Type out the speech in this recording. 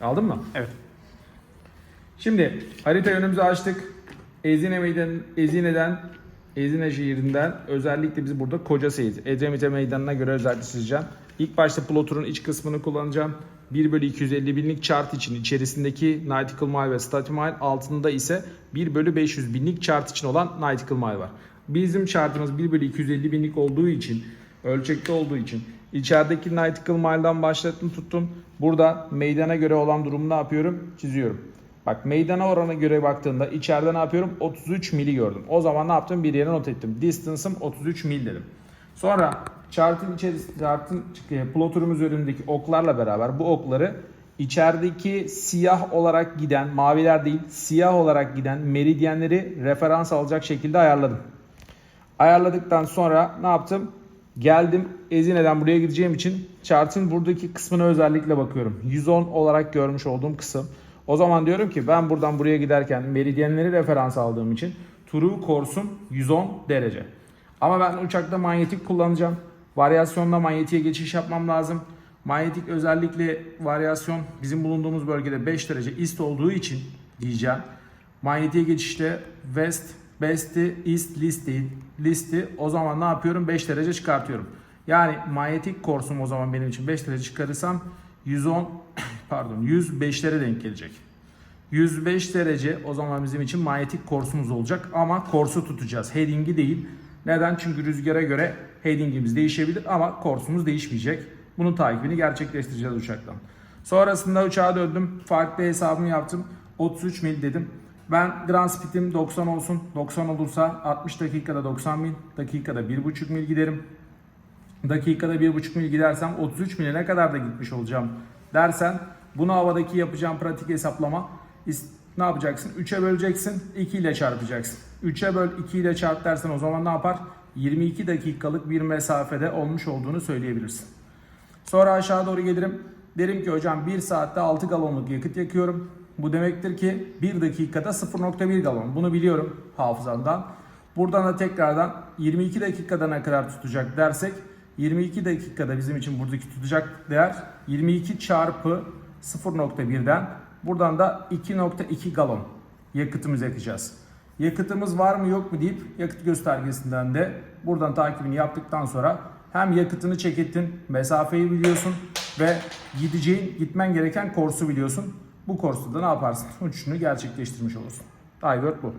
Aldın mı? Evet. Şimdi harita önümüzü açtık. Ezine meydan, Ezine'den Ezine şehrinden özellikle biz burada Koca Seyit, Edremite Meydanı'na göre özellikle çizeceğim. İlk başta ploturun iç kısmını kullanacağım. 1 bölü 250 binlik chart için içerisindeki Nautical Mile ve Static Mile altında ise 1 bölü 500 binlik chart için olan Nautical Mile var. Bizim chartımız 1 bölü 250 binlik olduğu için ölçekte olduğu için içerideki Nautical Mile'dan başlattım tuttum. Burada meydana göre olan durumu ne yapıyorum? Çiziyorum. Bak meydana orana göre baktığında içeride ne yapıyorum? 33 mili gördüm. O zaman ne yaptım? Bir yere not ettim. Distance'ım 33 mil dedim. Sonra chart'ın içerisinde chart'ın e, ploturun üzerindeki oklarla beraber bu okları içerideki siyah olarak giden, maviler değil, siyah olarak giden meridyenleri referans alacak şekilde ayarladım. Ayarladıktan sonra ne yaptım? Geldim Ezine'den buraya gideceğim için chart'ın buradaki kısmına özellikle bakıyorum. 110 olarak görmüş olduğum kısım. O zaman diyorum ki ben buradan buraya giderken meridyenleri referans aldığım için true course'um 110 derece. Ama ben uçakta manyetik kullanacağım. Varyasyonla manyetiğe geçiş yapmam lazım. Manyetik özellikle varyasyon bizim bulunduğumuz bölgede 5 derece east olduğu için diyeceğim. Manyetiğe geçişte west, best'i, east, list değil. Listi o zaman ne yapıyorum? 5 derece çıkartıyorum. Yani manyetik korsum o zaman benim için 5 derece çıkarırsam 110 pardon 105'lere denk gelecek. 105 derece o zaman bizim için manyetik korsumuz olacak ama korsu tutacağız. Heading'i değil. Neden? Çünkü rüzgara göre heading'imiz değişebilir ama korsumuz değişmeyecek. Bunun takibini gerçekleştireceğiz uçaktan. Sonrasında uçağa döndüm. Farklı hesabımı yaptım. 33 mil dedim. Ben Grand Speed'im 90 olsun. 90 olursa 60 dakikada 90 mil, dakikada 1,5 mil giderim. Dakikada 1,5 mil gidersem 33 mile ne kadar da gitmiş olacağım dersen bunu havadaki yapacağım pratik hesaplama ne yapacaksın? 3'e böleceksin, 2 ile çarpacaksın. 3'e böl 2 ile çarp dersen o zaman ne yapar? 22 dakikalık bir mesafede olmuş olduğunu söyleyebilirsin. Sonra aşağı doğru gelirim. Derim ki hocam 1 saatte 6 galonluk yakıt yakıyorum. Bu demektir ki 1 dakikada 0.1 galon. Bunu biliyorum hafızamdan. Buradan da tekrardan 22 dakikada ne kadar tutacak dersek 22 dakikada bizim için buradaki tutacak değer 22 çarpı 0.1'den buradan da 2.2 galon yakıtımız yakacağız. Yakıtımız var mı yok mu deyip yakıt göstergesinden de buradan takibini yaptıktan sonra hem yakıtını çek ettin, mesafeyi biliyorsun ve gideceğin, gitmen gereken korsu biliyorsun. Bu korsta da ne yaparsın? Uçuşunu gerçekleştirmiş olursun. Divert bu.